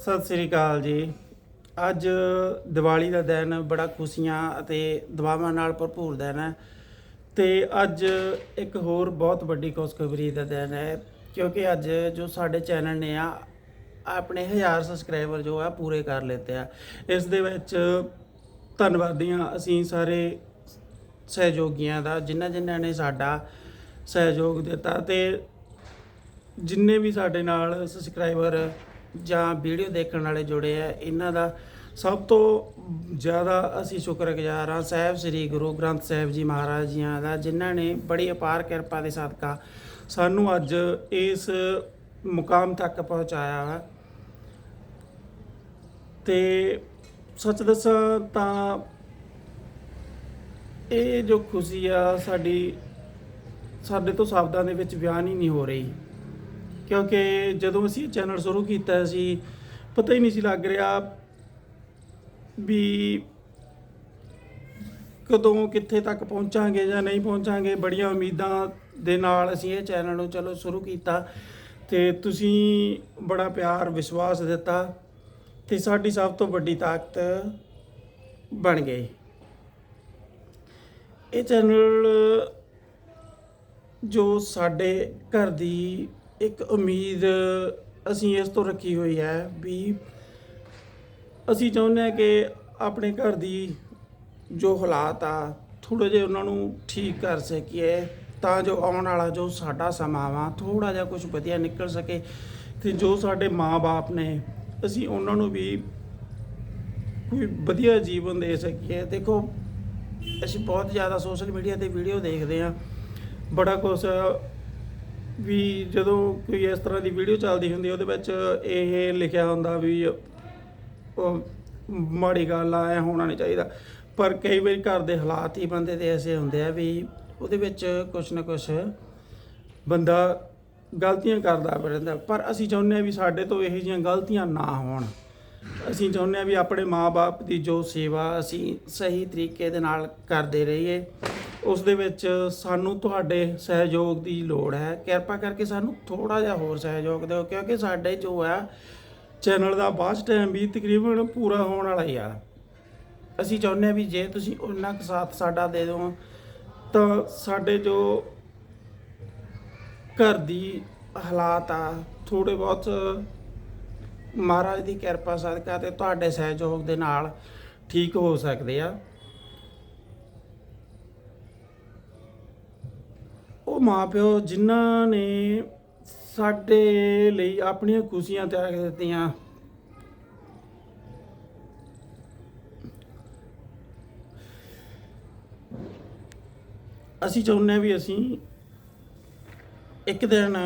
ਸਤਿ ਸ੍ਰੀ ਅਕਾਲ ਜੀ। ਅੱਜ ਦੀਵਾਲੀ ਦਾ ਦਿਨ ਬੜਾ ਖੁਸ਼ੀਆਂ ਅਤੇ ਦੁਆਵਾਂ ਨਾਲ ਭਰਪੂਰ ਦਿਨ ਹੈ ਤੇ ਅੱਜ ਇੱਕ ਹੋਰ ਬਹੁਤ ਵੱਡੀ ਖੁਸ਼ਖਬਰੀ ਦਾ ਦਿਨ ਹੈ ਕਿਉਂਕਿ ਅੱਜ ਜੋ ਸਾਡੇ ਚੈਨਲ ਨੇ ਆ, ਆਪਣੇ 1000 ਸਬਸਕ੍ਰਾਈਬਰ ਜੋ ਆ ਪੂਰੇ ਕਰ ਲਿੱਤੇ ਆ। ਇਸ ਦੇ ਵਿੱਚ ਧੰਨਵਾਦੀਆਂ ਅਸੀਂ ਸਾਰੇ ਸਹਿਯੋਗੀਆਂ ਦਾ, ਜਿਨ੍ਹਾਂ ਜਿਨ੍ਹਾਂ ਨੇ ਸਾਡਾ ਸਹਿਯੋਗ ਦਿੱਤਾ ਤੇ ਜਿੰਨੇ ਵੀ ਸਾਡੇ ਨਾਲ ਸਬਸਕ੍ਰਾਈਬਰ ਜਾਂ ਵੀਡੀਓ ਦੇਖਣ ਵਾਲੇ ਜੁੜੇ ਆ, ਇਹਨਾਂ ਦਾ ਸਭ ਤੋਂ ਜ਼ਿਆਦਾ ਅਸੀਂ ਸ਼ੁਕਰਗੁਜ਼ਾਰ ਹਾਂ ਸਾਹਿਬ ਸ੍ਰੀ ਗੁਰੂ ਗ੍ਰੰਥ ਸਾਹਿਬ ਜੀ ਮਹਾਰਾਜ ਜੀਆਂ ਦਾ, ਜਿਨ੍ਹਾਂ ਨੇ ਬੜੀ ਅਪਾਰ ਕਿਰਪਾ ਦੇ ਸਦਕਾ ਸਾਨੂੰ ਅੱਜ ਇਸ ਮੁਕਾਮ ਤੱਕ ਪਹੁੰਚਾਇਆ ਹੈ। ਤੇ ਸੱਚ ਦੱਸਾਂ ਤਾਂ ਇਹ ਜੋ ਖੁਸ਼ੀ ਆ, ਸਾਡੀ ਸਾਡੇ ਤੋਂ ਸ਼ਬਦਾਂ ਦੇ ਵਿੱਚ ਬਿਆਨ ਹੀ ਨਹੀਂ ਹੋ ਰਹੀ। ਕਿਉਂਕਿ ਜਦੋਂ ਅਸੀਂ ਇਹ ਚੈਨਲ ਸ਼ੁਰੂ ਕੀਤਾ ਸੀ, ਪਤਾ ਹੀ ਨਹੀਂ ਸੀ ਲੱਗ ਰਿਹਾ ਵੀ ਕਦੋਂ ਕਿੱਥੇ ਤੱਕ ਪਹੁੰਚਾਂਗੇ ਜਾਂ ਨਹੀਂ ਪਹੁੰਚਾਂਗੇ। ਬੜੀਆਂ ਉਮੀਦਾਂ ਦੇ ਨਾਲ ਅਸੀਂ ਇਹ ਚੈਨਲ ਨੂੰ ਚਲੋ ਸ਼ੁਰੂ ਕੀਤਾ ਤੇ ਤੁਸੀਂ ਬੜਾ ਪਿਆਰ, ਵਿਸ਼ਵਾਸ ਦਿੱਤਾ ਤੇ ਸਾਡੀ ਸਭ ਤੋਂ ਵੱਡੀ ਤਾਕਤ ਬਣ ਗਈ। ਇਹ ਚੈਨਲ ਜੋ ਸਾਡੇ ਘਰ ਦੀ ਇੱਕ ਉਮੀਦ ਅਸੀਂ ਇਸ ਤੋਂ ਰੱਖੀ ਹੋਈ ਹੈ ਵੀ ਅਸੀਂ ਚਾਹੁੰਦੇ ਹਾਂ ਕਿ ਆਪਣੇ ਘਰ ਦੀ ਜੋ ਹਾਲਾਤ ਆ ਥੋੜੇ ਜਿਹਾ ਉਹਨਾਂ ਨੂੰ ਠੀਕ ਕਰ ਸਕੀਏ, ਤਾਂ ਜੋ ਆਉਣ ਵਾਲਾ ਜੋ ਸਾਡਾ ਸਮਾਂ ਵਾ ਥੋੜਾ ਜਿਹਾ ਕੁਝ ਵਧੀਆ ਨਿਕਲ ਸਕੇ। ਤੇ ਜੋ ਸਾਡੇ ਮਾਪੇ ਨੇ, ਅਸੀਂ ਉਹਨਾਂ ਨੂੰ ਵੀ ਕੋਈ ਵਧੀਆ ਜੀਵਨ ਦੇ ਸਕੀਏ। ਦੇਖੋ, ਅਸੀਂ ਬਹੁਤ ਜ਼ਿਆਦਾ ਸੋਸ਼ਲ ਮੀਡੀਆ ਤੇ ਵੀਡੀਓ ਦੇਖਦੇ ਆ ਬੜਾ ਕੁਛ ਵੀ ਜਦੋਂ ਕੋਈ ਇਸ ਤਰ੍ਹਾਂ ਦੀ ਵੀਡੀਓ ਚੱਲਦੀ ਹੁੰਦੀ, ਉਹਦੇ ਵਿੱਚ ਇਹ ਲਿਖਿਆ ਹੁੰਦਾ ਵੀ ਉਹ ਮਾੜੀ ਗੱਲ ਆ, ਐ ਹੋਣਾ ਨਹੀਂ ਚਾਹੀਦਾ। ਪਰ ਕਈ ਵਾਰੀ ਘਰ ਦੇ ਹਾਲਾਤ ਹੀ ਬੰਦੇ ਦੇ ਐਸੇ ਹੁੰਦੇ ਆ ਵੀ ਉਹਦੇ ਵਿੱਚ ਕੁਛ ਨਾ ਕੁਛ ਬੰਦਾ ਗਲਤੀਆਂ ਕਰਦਾ ਰਹਿੰਦਾ। ਪਰ ਅਸੀਂ ਚਾਹੁੰਦੇ ਆ ਵੀ ਸਾਡੇ ਤੋਂ ਇਹੋ ਜਿਹੀਆਂ ਗਲਤੀਆਂ ਨਾ ਹੋਣ। ਅਸੀਂ ਚਾਹੁੰਦੇ ਆ ਵੀ ਆਪਣੇ ਮਾਪੇ ਦੀ ਜੋ ਸੇਵਾ ਅਸੀਂ ਸਹੀ ਤਰੀਕੇ ਦੇ ਨਾਲ ਕਰਦੇ ਰਹੀਏ। ਉਸ ਦੇ ਵਿੱਚ ਸਾਨੂੰ ਤੁਹਾਡੇ ਸਹਿਯੋਗ ਦੀ ਲੋੜ ਹੈ। ਕਿਰਪਾ ਕਰਕੇ ਸਾਨੂੰ ਥੋੜਾ ਜਿਹਾ ਹੋਰ ਸਹਿਯੋਗ ਦਿਓ, ਕਿਉਂਕਿ ਸਾਡੇ ਜੋ ਆ ਚੈਨਲ ਦਾ ਬਾਅਦ ਟਾਈਮ ਵੀ ਤਕਰੀਬਨ ਪੂਰਾ ਹੋਣ ਵਾਲਾ ਹੀ ਆ। ਅਸੀਂ ਚਾਹੁੰਦੇ ਆ ਵੀ ਜੇ ਤੁਸੀਂ ਉਹਨਾਂ ਕੁ ਸਾਥ ਸਾਡਾ ਦੇ ਦਿਓ, ਤਾਂ ਸਾਡੇ ਜੋ ਘਰ ਦੀ ਹਾਲਾਤ ਆ ਥੋੜੇ ਬਹੁਤ ਮਹਾਰਾਜ ਦੀ ਕਿਰਪਾ ਸਦਕਾ ਤੇ ਤੁਹਾਡੇ ਸਹਿਯੋਗ ਦੇ ਨਾਲ ਠੀਕ ਹੋ ਸਕਦੇ ਆ। ਉਹ ਮਾਪਿਓ ਜਿਨ੍ਹਾਂ ਨੇ ਸਾਡੇ ਲਈ ਆਪਣੀਆਂ ਖੁਸ਼ੀਆਂ ਤਿਆਗ ਦਿੱਤੀਆਂ। ਅਸੀਂ ਚਾਹੁੰਦੇ ਹਾਂ ਵੀ ਅਸੀਂ ਇੱਕ ਦਿਨ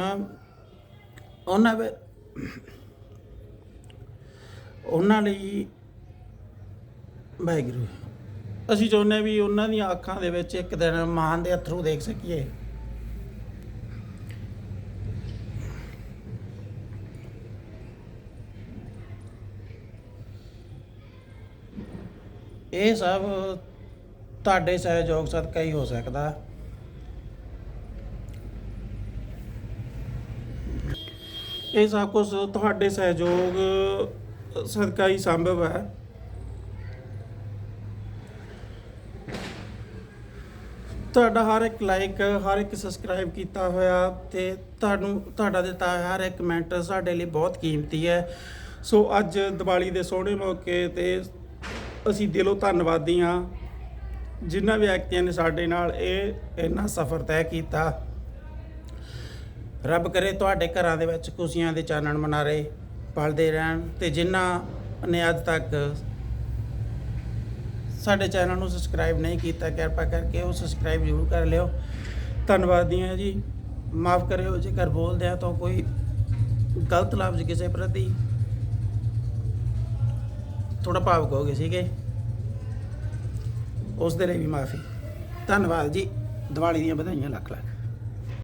ਉਹਨਾਂ ਵੇ, ਉਹਨਾਂ ਲਈ ਵਾਹਿਗੁਰੂ, ਅਸੀਂ ਚਾਹੁੰਦੇ ਹਾਂ ਵੀ ਉਹਨਾਂ ਦੀਆਂ ਅੱਖਾਂ ਦੇ ਵਿੱਚ ਇੱਕ ਦਿਨ ਮਾਂ ਦੇ ਅਥਰੂ ਦੇਖ ਸਕੀਏ। ਇਹ ਸਭ ਤੁਹਾਡੇ ਸਹਿਯੋਗ ਸਦਕਾ ਹੀ ਹੋ ਸਕਦਾ। ਇਹ ਸਭ ਕੁਝ ਤੁਹਾਡੇ ਸਹਿਯੋਗ ਸਦਕਾ ਹੀ ਸੰਭਵ ਹੈ। ਤੁਹਾਡਾ ਹਰ ਇੱਕ ਲਾਈਕ ਹਰ ਇੱਕ ਸਬਸਕ੍ਰਾਈਬ ਕੀਤਾ ਹੋਇਆ ਤੇ ਤੁਹਾਨੂੰ, ਤੁਹਾਡਾ ਦਿੱਤਾ ਹਰ ਇੱਕ ਕਮੈਂਟ ਸਾਡੇ ਲਈ ਬਹੁਤ ਕੀਮਤੀ ਹੈ। ਸੋ ਅੱਜ ਦੀਵਾਲੀ ਦੇ ਸੋਹਣੇ ਮੌਕੇ ਤੇ ਅਸੀਂ ਦਿਲੋਂ ਧੰਨਵਾਦੀ ਹਾਂ। ਜਿਨ੍ਹਾਂ ਵਿਅਕਤੀਆਂ ਨੇ ਸਾਡੇ ਨਾਲ ਇਹ ਇੰਨਾ ਸਫ਼ਰ ਤੈਅ ਕੀਤਾ। ਰੱਬ ਕਰੇ ਤੁਹਾਡੇ ਘਰਾਂ ਦੇ ਵਿੱਚ ਖੁਸ਼ੀਆਂ ਦੇ ਚਾਨਣ ਮਨਾਰੇ, ਪਲਦੇ ਰਹਿਣ ਤੇ ਜਿਨ੍ਹਾਂ ਨੇ ਅੱਜ ਤੱਕ ਸਾਡੇ ਚੈਨਲ ਨੂੰ ਸਬਸਕ੍ਰਾਈਬ ਨਹੀਂ ਕੀਤਾ, ਕਿਰਪਾ ਕਰਕੇ ਉਹ ਸਬਸਕ੍ਰਾਈਬ ਜ਼ਰੂਰ ਕਰ ਲਿਓ। ਧੰਨਵਾਦੀ ਹਾਂ ਜੀ। ਮਾਫ ਕਰਿਓ ਜੇਕਰ ਬੋਲਦੇ ਆ ਤਾਂ ਕੋਈ ਗਲਤ ਲਫ਼ਜ਼ ਕਿਸੇ ਪ੍ਰਤੀ। ਥੋੜਾ ਭਾਵਕ ਹੋ ਗਏ ਸੀਗੇ। ਉਸ ਦੇ ਲਈ ਵੀ ਮਾਫੀ। ਧੰਨਵਾਦ ਜੀ। ਦੀਵਾਲੀ ਦੀਆਂ ਵਧਾਈਆਂ ਲੱਖ ਲੱਖ।